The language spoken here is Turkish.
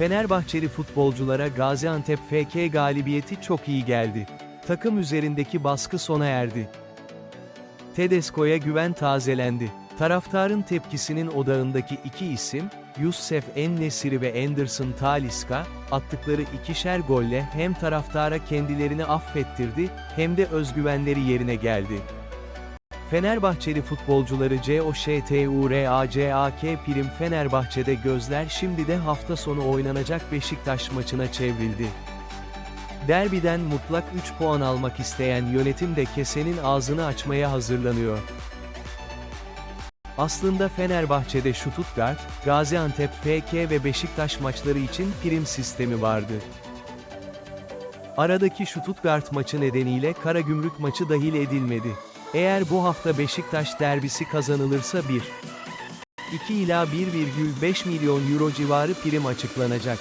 Fenerbahçeli futbolculara Gaziantep FK galibiyeti çok iyi geldi. Takım üzerindeki baskı sona erdi. Tedesco'ya güven tazelendi. Taraftarın tepkisinin odağındaki iki isim, Youssef En-Nesiri ve Anderson Talisca, attıkları ikişer golle hem taraftara kendilerini affettirdi, hem de özgüvenleri yerine geldi. Fenerbahçeli futbolcuları COŞTURACAK prim Fenerbahçe'de gözler şimdi de hafta sonu oynanacak Beşiktaş maçına çevrildi. Derbiden mutlak 3 puan almak isteyen yönetim de kesenin ağzını açmaya hazırlanıyor. Aslında Fenerbahçe'de Stuttgart, Gaziantep FK ve Beşiktaş maçları için prim sistemi vardı. Aradaki Stuttgart maçı nedeniyle Karagümrük maçı dahil edilmedi. Eğer bu hafta Beşiktaş derbisi kazanılırsa 1. 2 ila 1,5 milyon euro civarı prim açıklanacak.